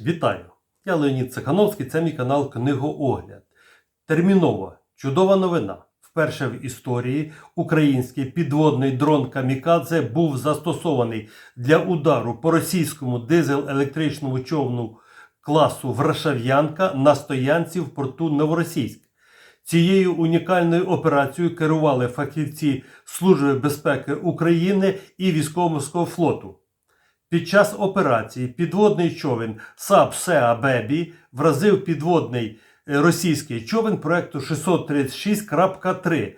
Вітаю! Я Леонід Цехановський, це мій канал Книгоогляд. Термінова, чудова новина. Вперше в історії український підводний дрон Камікадзе був застосований для удару по російському дизель-електричному човну класу Врашав'янка на стоянці в порту Новоросійськ. Цією унікальною операцією керували фахівці Служби безпеки України і військово-морського флоту. Під час операції підводний човен САП Сеа Бебі вразив підводний е, російський човен проекту 636.3.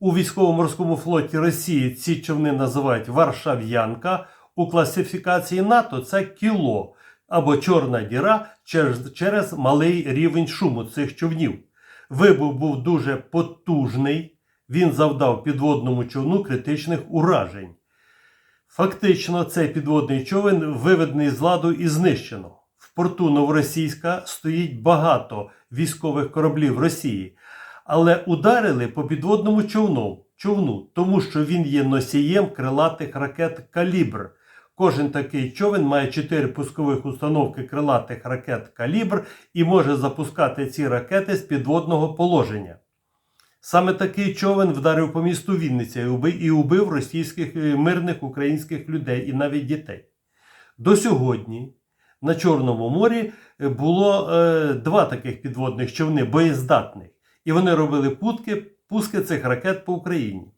У військово-морському флоті Росії ці човни називають Варшав'янка. У класифікації НАТО це кіло або чорна діра через, через малий рівень шуму цих човнів. Вибух був дуже потужний. Він завдав підводному човну критичних уражень. Фактично, цей підводний човен виведений з ладу і знищено. В порту Новоросійська стоїть багато військових кораблів Росії, але ударили по підводному човну, човну, тому що він є носієм крилатих ракет Калібр. Кожен такий човен має 4 пускових установки крилатих ракет Калібр і може запускати ці ракети з підводного положення. Саме такий човен вдарив по місту Вінниця і убив, російських е, мирних українських людей і навіть дітей. До сьогодні на Чорному морі е, було е, два таких підводних човни боєздатних, і вони робили путки, пуски цих ракет по Україні.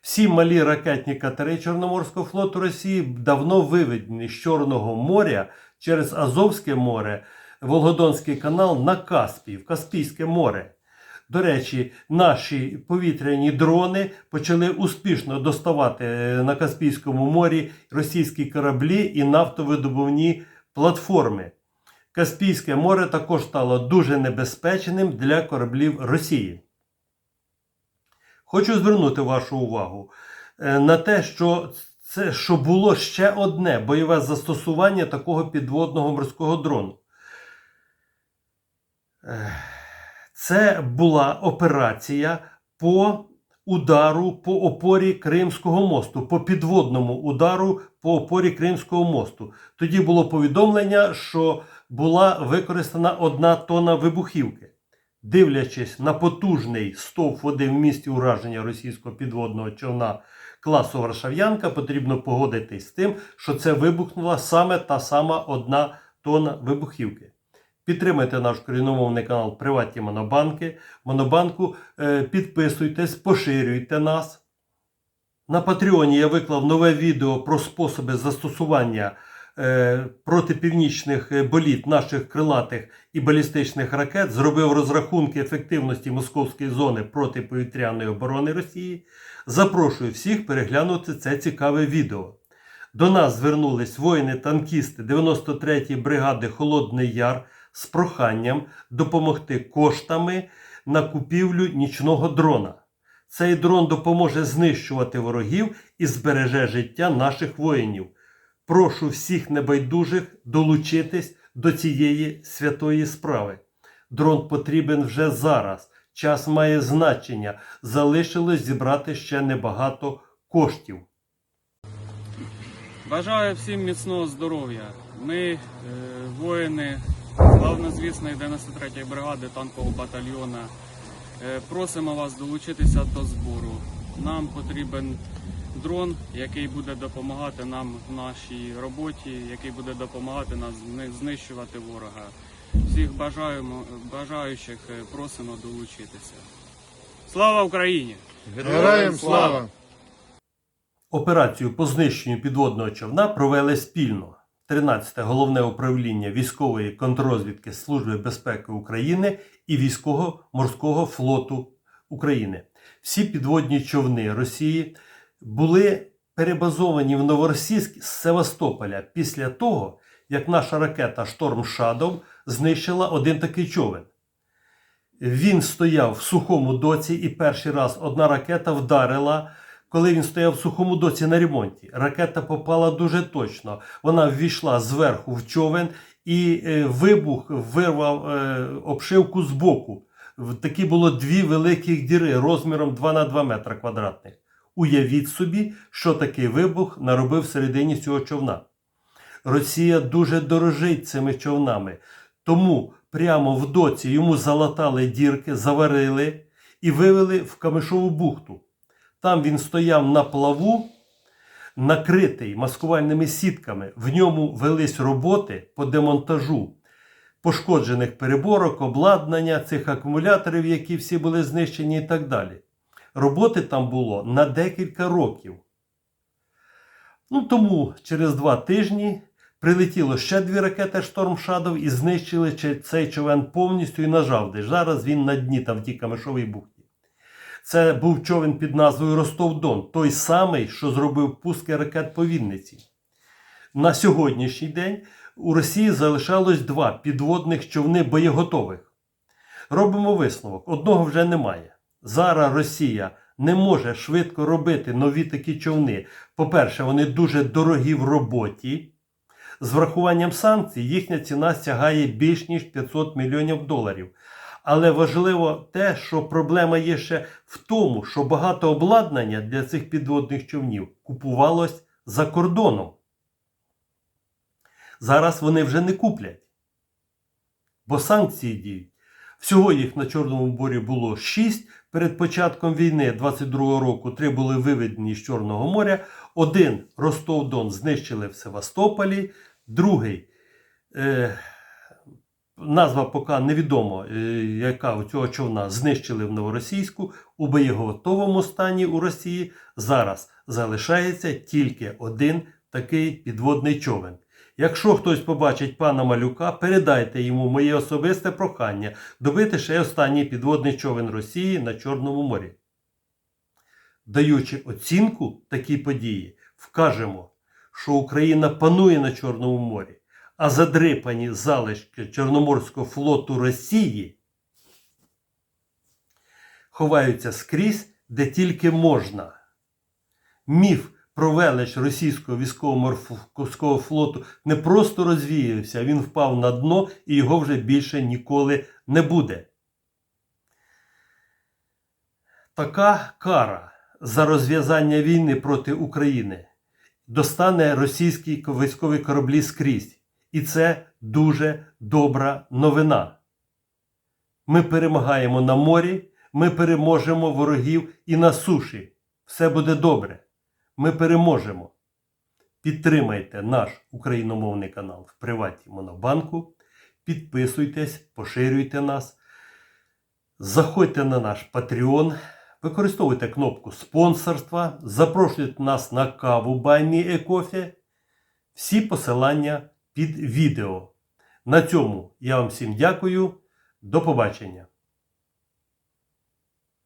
Всі малі ракетні катери Чорноморського флоту Росії давно виведені з Чорного моря через Азовське море, Волгодонський канал на Каспій, в Каспійське море. До речі, наші повітряні дрони почали успішно доставати е, на Каспійському морі російські кораблі і нафтовидобувні платформи. Каспійське море також стало дуже небезпечним для кораблів Росії. Хочу звернути вашу увагу е, на те, що це що було ще одне бойове застосування такого підводного морського дрону. Це була операція по удару по опорі Кримського мосту, по підводному удару по опорі Кримського мосту. Тоді було повідомлення, що була використана одна тонна вибухівки. Дивлячись на потужний стовп води в місті ураження російського підводного човна класу Варшав'янка, потрібно погодитись з тим, що це вибухнула саме та сама одна тонна вибухівки. Підтримайте наш корінномовний канал Приватні Монобанки. Монобанку е, підписуйтесь, поширюйте нас. На Патреоні я виклав нове відео про способи застосування е, протипівнічних е, боліт наших крилатих і балістичних ракет. Зробив розрахунки ефективності московської зони протиповітряної оборони Росії. Запрошую всіх переглянути це цікаве відео. До нас звернулись воїни-танкісти 93-ї бригади Холодний Яр з проханням допомогти коштами на купівлю нічного дрона. Цей дрон допоможе знищувати ворогів і збереже життя наших воїнів. Прошу всіх небайдужих долучитись до цієї святої справи. Дрон потрібен вже зараз. Час має значення. Залишилось зібрати ще небагато коштів. Бажаю всім міцного здоров'я. Ми, е, воїни славнозвісної 93-ї бригади танкового батальйона, е, просимо вас долучитися до збору. Нам потрібен дрон, який буде допомагати нам в нашій роботі, який буде допомагати нам знищувати ворога. Всіх бажаємо, бажаючих е, просимо долучитися. Слава Україні! Героям слава! Операцію по знищенню підводного човна провели спільно 13-те головне управління військової контррозвідки Служби безпеки України і військово-морського флоту України. Всі підводні човни Росії були перебазовані в Новоросійськ з Севастополя після того, як наша ракета Шторм Шадов знищила один такий човен. Він стояв в сухому доці, і перший раз одна ракета вдарила, коли він стояв в сухому доці на ремонті. Ракета попала дуже точно. Вона ввійшла зверху в човен, і е, вибух вирвав е, обшивку з боку. Такі було дві великих діри розміром 2 на 2 метри квадратних. Уявіть собі, що такий вибух наробив всередині цього човна. Росія дуже дорожить цими човнами. Тому прямо в доці йому залатали дірки, заварили і вивели в Камишову бухту. Там він стояв на плаву, накритий маскувальними сітками. В ньому велись роботи по демонтажу пошкоджених переборок, обладнання цих акумуляторів, які всі були знищені, і так далі. Роботи там було на декілька років. Ну тому через два тижні прилетіло ще дві ракети Storm Shadow і знищили цей човен повністю і нажавди. Зараз він на дні там в тій Камишовій бухті. Це був човен під назвою Ростов-Дон, той самий, що зробив пуски ракет по Вінниці. На сьогоднішній день у Росії залишалось два підводних човни боєготових. Робимо висновок: одного вже немає. Зараз Росія не може швидко робити нові такі човни. По-перше, вони дуже дорогі в роботі. З врахуванням санкцій їхня ціна сягає більш ніж 500 мільйонів доларів. Але важливо те, що проблема є ще в тому, що багато обладнання для цих підводних човнів купувалось за кордоном. Зараз вони вже не куплять, бо санкції діють. Всього їх на Чорному морі було 6. Перед початком війни 22-го року три були виведені з Чорного моря. Один Ростов-Дон знищили в Севастополі, другий е, назва поки невідомо, е, яка у цього човна знищили в Новоросійську у боєготовому стані у Росії. Зараз залишається тільки один такий підводний човен. Якщо хтось побачить пана Малюка, передайте йому моє особисте прохання добити ще останній підводний човен Росії на Чорному морі. Даючи оцінку такій події, вкажемо, що Україна панує на Чорному морі, а задрипані залишки Чорноморського флоту Росії ховаються скрізь, де тільки можна. Міф про велич російського військово-морського флоту не просто розвіявся, він впав на дно і його вже більше ніколи не буде. Така кара за розв'язання війни проти України достане російські військові кораблі скрізь. І це дуже добра новина. Ми перемагаємо на морі, ми переможемо ворогів і на суші. Все буде добре. Ми переможемо. Підтримайте наш україномовний канал в Приваті Монобанку. Підписуйтесь, поширюйте нас. Заходьте на наш Patreon, використовуйте кнопку спонсорства, запрошуйте нас на каву Buy Coffee. Всі посилання під відео. На цьому я вам всім дякую. До побачення!